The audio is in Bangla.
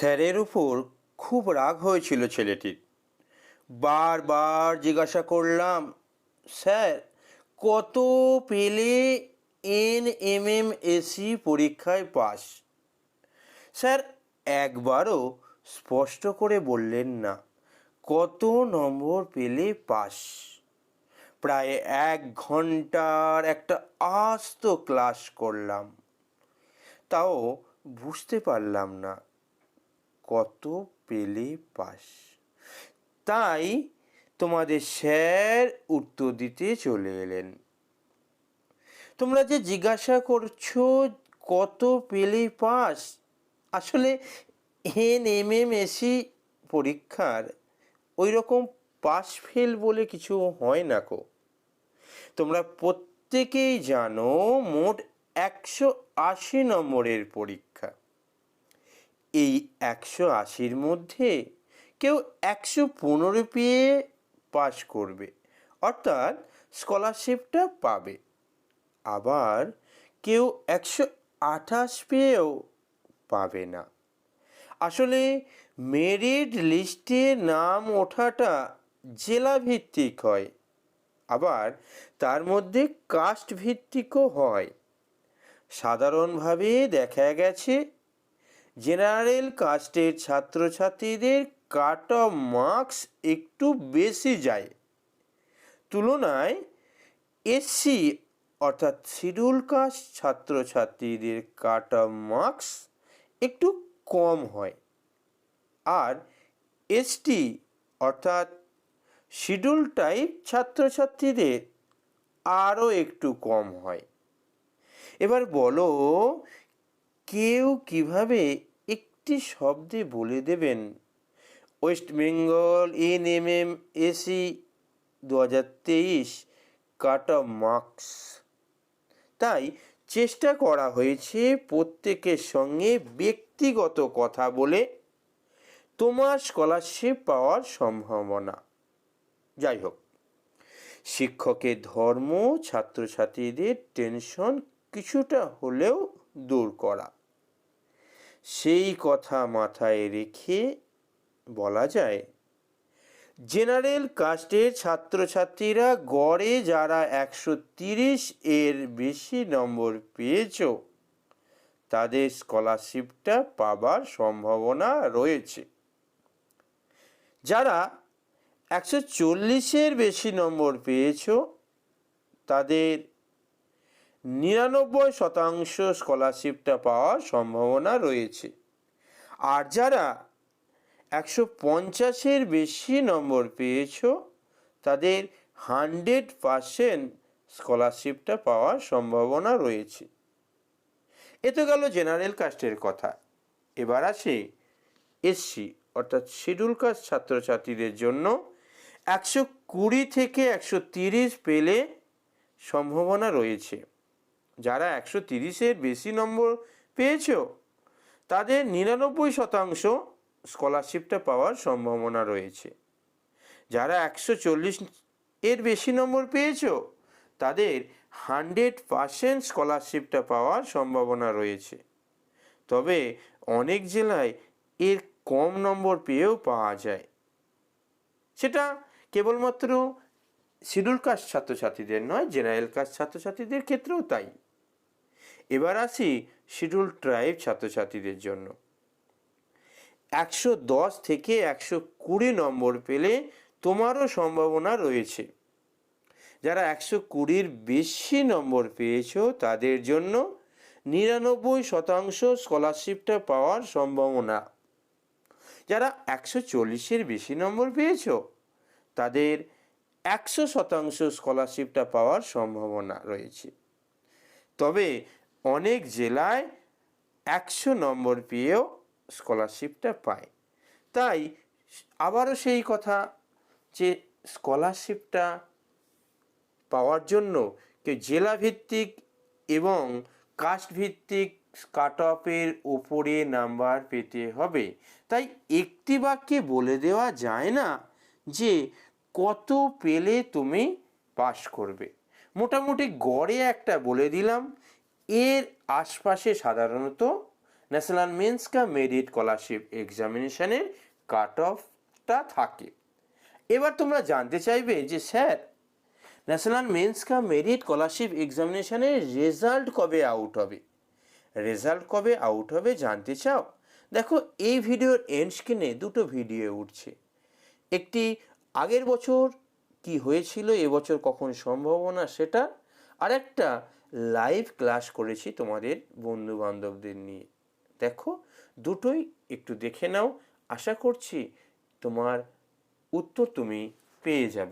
স্যারের উপর খুব রাগ হয়েছিল ছেলেটির। বারবার জিজ্ঞাসা করলাম, স্যার, কত পেলে এন এম এম এসি পরীক্ষায় পাস? স্যার একবারও স্পষ্ট করে বললেন না, কত নম্বর পেলে পাস? প্রায় এক ঘণ্টার একটা আস্ত ক্লাস করলাম। তাও বুঝতে পারলাম না কত পেলে পাস। তাই তোমাদের স্যার উত্তর দিতে চলে এলেন। তোমরা যে জিজ্ঞাসা করছ, কত পেলে পাস? আসলে এন, এম এম, এসি পরীক্ষার ওই রকম পাস ফেল বলে কিছু হয় না কো। তোমরা প্রত্যেকেই জানো, মোট একশো আশি নম্বরের পরীক্ষা। এই একশো আশির মধ্যে কেউ একশো পনেরো পেয়ে পাস করবে। অর্থাৎ স্কলারশিপটা পাবে। আবার কেউ একশো আঠাশ পেয়েও পাবে না। আসলে মেরিট লিস্টে নাম ওঠাটা জেলা ভিত্তিক হয়। আবার তার মধ্যে কাস্ট ভিত্তিকও হয়। সাধারণভাবে দেখা গেছে জেনারেল কাস্টের ছাত্রছাত্রীদের কাট অফ মার্কস একটু বেশি যায়। তুলনায় এসসি অর্থাৎ শিডিউল কাস্ট ছাত্রছাত্রীদের কাট অফ মার্কস একটু কম হয়। আর এসটি অর্থাৎ শিডিউল টাইপ ছাত্রছাত্রীদের আরও একটু কম হয়। এবার বলো, কেউ কীভাবে একটি শব্দে বলে দেবেন, West Bengal N M M S দু হাজার তেইশ, কাট অফ মার্কস। তাই চেষ্টা করা হয়েছে প্রত্যেকের সঙ্গে ব্যক্তিগত কথা বলে তোমার স্কলারশিপ পাওয়ার সম্ভাবনা। যাই হোক, শিক্ষকের ধর্ম, ছাত্রছাত্রীদের টেনশন কিছুটা হলেও দূর করা। সেই কথা মাথায় রেখে বলা যায়, জেনারেল কাস্টের ছাত্রছাত্রীরা গড়ে যারা একশো তিরিশ এর বেশি নম্বর পেয়েছ, তাদের স্কলারশিপটা পাবার সম্ভাবনা রয়েছে। যারা একশো চল্লিশের বেশি নম্বর পেয়েছ, তাদের নিরানব্বই শতাংশ স্কলারশিপটা পাওয়ার সম্ভাবনা রয়েছে। আর যারা একশো পঞ্চাশের বেশি নম্বর পেয়েছ, তাদের হান্ড্রেড পারসেন্ট স্কলারশিপটা পাওয়ার সম্ভাবনা রয়েছে। এ তো গেল জেনারেল কাস্টের কথা। এবার আসি এসসি অর্থাৎ শিডিউল কাস্ট ছাত্রছাত্রীদের জন্য একশো কুড়ি থেকে একশো তিরিশ পেলে সম্ভাবনা রয়েছে। যারা একশো তিরিশের বেশি নম্বর পেয়েছ তাদের নিরানব্বই শতাংশ স্কলারশিপটা পাওয়ার সম্ভাবনা রয়েছে। যারা একশো চল্লিশ এর বেশি নম্বর পেয়েছ তাদের হান্ড্রেড পারসেন্ট স্কলারশিপটা পাওয়ার সম্ভাবনা রয়েছে। তবে অনেক জেলায় এর কম নম্বর পেয়েও পাওয়া যায়। সেটা কেবলমাত্র শিডিউল কাস্ট ছাত্রছাত্রীদের নয়, জেনারেল কাস্ট ছাত্রছাত্রীদের ক্ষেত্রেও তাই। এবার আসি শিডিউল ট্রাইব ছাত্রছাত্রীদের জন্য। একশো দশ থেকে একশো কুড়ি নম্বর পেলে তোমারও সম্ভাবনা রয়েছে। যারা একশো কুড়ির বেশি নম্বর পেয়েছ তাদের জন্য নিরানব্বই শতাংশ স্কলারশিপটা পাওয়ার সম্ভাবনা। যারা একশো চল্লিশের বেশি নম্বর পেয়েছ, তাদের একশো শতাংশ স্কলারশিপটা পাওয়ার সম্ভাবনা রয়েছে। তবে অনেক জেলায় একশো নম্বর পেয়েও স্কলারশিপটা পায়। তাই আবারও সেই কথা যে স্কলারশিপটা পাওয়ার জন্য কেউ জেলা ভিত্তিক এবং কাস্ট ভিত্তিক কাট অফের ওপরে নাম্বার পেতে হবে। তাই একটি বাক্যে বলে দেওয়া যায় না যে কত পেলে তুমি পাস করবে। মোটামুটি গড়ে একটা বলে দিলাম। এর আশপাশে সাধারণত national means cum merit scholarship এক্সামিনেশনের cut অফটা থাকে। এবার তোমরা জানতে চাইবে যে, sir, national means cum merit scholarship এক্সামিনেশনের result কবে আউট হবে? রেজাল্ট কবে আউট হবে জানতে চাও? দেখো, এই ভিডিওর এন্ড স্ক্রিনে দুটো ভিডিও উঠছে। একটি, আগের বছর কি হয়েছিল, এবছর কখন সম্ভাবনা সেটা? আর একটা লাইভ ক্লাস করেছি তোমাদের বন্ধু বান্ধবদের নিয়ে। দেখো, দুটোই একটু দেখে নাও। আশা করছি তোমার উত্তর তুমি পেয়ে যাবে।